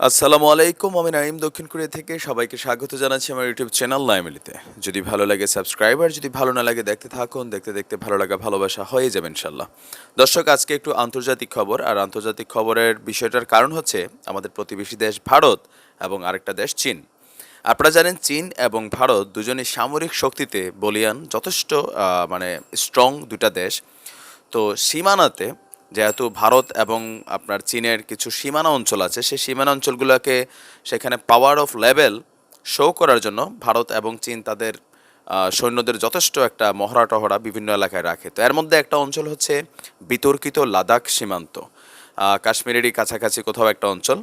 আসসালামু আলাইকুম, আমি নাইম দক্ষিণ কোরিয়া থেকে সবাইকে স্বাগত জানাচ্ছি আমার ইউটিউব চ্যানেল নাইমিলিতে যদি ভালো লাগে সাবস্ক্রাইবার, যদি ভালো না লাগে দেখতে থাকুন, দেখতে দেখতে ভালো লাগা, ভালোবাসা হয়ে যাবে ইনশাল্লাহ দর্শক, আজকে একটু আন্তর্জাতিক খবর, আর আন্তর্জাতিক খবরের বিষয়টার কারণ হচ্ছে আমাদের প্রতিবেশী দেশ ভারত এবং আরেকটা দেশ চীন। আপনারা জানেন, চীন এবং ভারত দুজনে সামরিক শক্তিতে বলিয়ান, যথেষ্ট মানে স্ট্রং দুটা দেশ। তো সীমানাতে যেহেতু ভারত এবং আপনার চীনের কিছু সীমানা অঞ্চল আছে, সেই সীমানা অঞ্চলগুলোকে সেখানে পাওয়ার অফ লেভেল শো করার জন্য ভারত এবং চীন তাদের সৈন্যদের যথেষ্ট একটা মহড়া টহরা বিভিন্ন এলাকায় রাখে। তো এর মধ্যে একটা অঞ্চল হচ্ছে বিতর্কিত লাদাখ সীমান্ত। কাশ্মীরেরই কাছাকাছি কোথাও একটা অঞ্চল।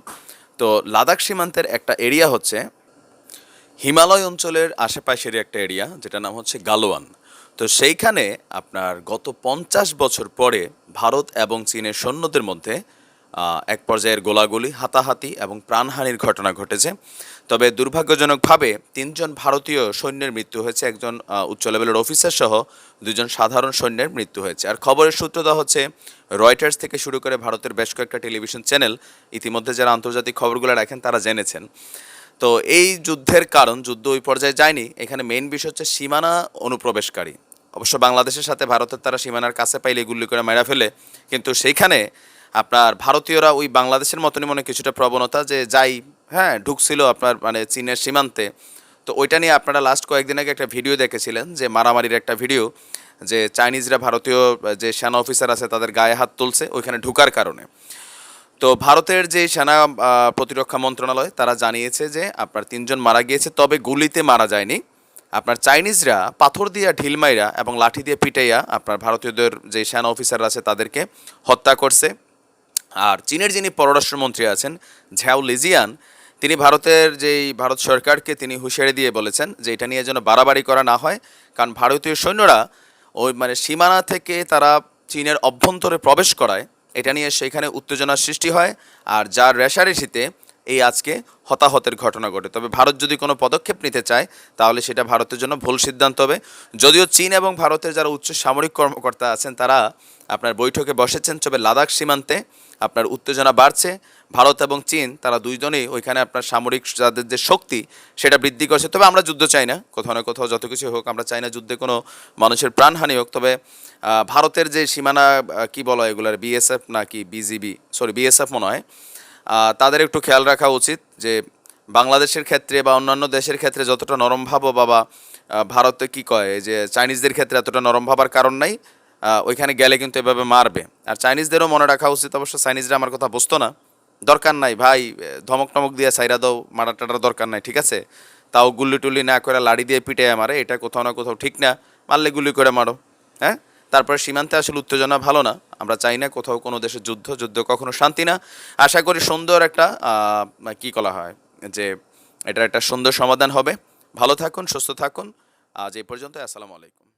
তো লাদাখ সীমান্তের একটা এরিয়া হচ্ছে হিমালয় অঞ্চলের আশেপাশেরই একটা এরিয়া যেটা নাম হচ্ছে গালোয়ান। তো সেইখানে আপনার গত পঞ্চাশ বছর পরে ভারত এবং চীনের সৈন্যদের মধ্যে এক পর্যায়ের গোলাগুলি, হাতাহাতি এবং প্রাণহানির ঘটনা ঘটেছে। তবে দুর্ভাগ্যজনকভাবে তিনজন ভারতীয় সৈন্যের মৃত্যু হয়েছে, একজন উচ্চ লেভেলের অফিসার সহ দুজন সাধারণ সৈন্যের মৃত্যু হয়েছে। আর খবরের সূত্র দেওয়া হচ্ছে, রয়টার্স থেকে শুরু করে ভারতের বেশ কয়েকটা টেলিভিশন চ্যানেল ইতিমধ্যে যারা আন্তর্জাতিক খবরগুলো রাখেন, তারা জেনেছেন। তো এই যুদ্ধের কারণ, যুদ্ধ ওই পর্যায়ে যায়নি, এখানে মেইন বিষয় হচ্ছে সীমানা অনুপ্রবেশকারী। অবশ্য বাংলাদেশের সাথে ভারতের তারা সীমানার কাছে পাইলে গুলি করে মেরা ফেলে। কিন্তু সেইখানে আপনার ভারতীয়রা ওই বাংলাদেশের মতনই মনে কিছুটা প্রবণতা যে যাই হ্যাঁ ঢুকছিল আপনার মানে চীনের সীমান্তে। তো ওইটা নিয়ে আপনারা লাস্ট কয়েকদিন আগে একটা ভিডিও দেখেছিলেন যে মারামারির একটা ভিডিও যে চাইনিজরা ভারতীয়, যে সেনা অফিসার আছে তাদের গায়ে হাত তুলছে ওইখানে ঢুকার কারণে। তো ভারতের যে সেনা প্রতিরক্ষা মন্ত্রণালয় তারা জানিয়েছে যে আপনার তিনজন মারা গিয়েছে, তবে গুলিতে মারা যায়নি। আপনার চাইনিজরা পাথর দিয়ে ঢিল মাইরা এবং লাঠি দিয়ে পিটাইয়া আপনার ভারতীয়দের যে সেনা অফিসার আছে তাদেরকে হত্যা করছে। আর চীনের যিনি পররাষ্ট্রমন্ত্রী আছেন ঝ্যাও লিজিয়ান, তিনি ভারতের যেই ভারত সরকারকে তিনি হুঁশিয়ারি দিয়ে বলেছেন যে এটা নিয়ে যেন বাড়াবাড়ি করা না হয়, কারণ ভারতীয় সৈন্যরা ওই মানে সীমানা থেকে তারা চীনের অভ্যন্তরে প্রবেশ করায়, এটা নিয়ে সেখানে উত্তেজনার সৃষ্টি হয়। আর যার রেশারেশিতে এই আজকে হতাহতের ঘটনা ঘটে। তবে ভারত যদি কোনো পদক্ষেপ নিতে চায়, তাহলে সেটা ভারতের জন্য ভুল সিদ্ধান্ত হবে। যদিও চীন এবং ভারতের যারা উচ্চ সামরিক কর্মকর্তা আছেন, তারা আপনার বৈঠকে বসেছেন, তবে লাদাখ সীমান্তে আপনার উত্তেজনা বাড়ছে। ভারত এবং চীন, তারা দুইজনেই ওইখানে আপনার সামরিক যাদের যে শক্তি, সেটা বৃদ্ধি করছে। তবে আমরা যুদ্ধ চাই না, কোথাও না কোথাও যত কিছু হোক, আমরা চাই না যুদ্ধে কোনো মানুষের প্রাণহানি হোক। তবে ভারতের যে সীমানা কি বলা এগুলার, বিএসএফ নাকি বিজিবি, সরি, বিএসএফ মনে হয় তাদের একটু খেয়াল রাখা উচিত যে বাংলাদেশের ক্ষেত্রে বা অন্যান্য দেশের ক্ষেত্রে যতটা নরম ভাবো বাবা ভারতে কি কয় যে চাইনিজদের ক্ষেত্রে এতটা নরম ভাবার কারণ নাই ওইখানে গেলে কিন্তু এভাবে মারবে। আর চাইনিজদেরও মনে রাখা উচিত অবশ্য চাইনিজরা আমার কথা বুঝতো না। দরকার নাই, ভাই ধমক টমক দিয়ে সাইরা দাও, মারা টাটার দরকার নাই, ঠিক আছে? তাও গুল্লি টুল্লি না করে লাড়ি দিয়ে পিটে মারে, এটা কোথাও না কোথাও ঠিক না, মারলে গুলি করে মারো হ্যাঁ? তারপরে সীমান্তে আসলে উত্তেজনা ভালো না। আমরা চাই না কোথাও কোনো দেশে যুদ্ধ যুদ্ধ কখনো শান্তি না। আশা করি সুন্দর একটা কি করা হয় যে এটার একটা সুন্দর সমাধান হবে। ভালো থাকুন, সুস্থ থাকুন। আজ এই পর্যন্ত আসসালামু আলাইকুম।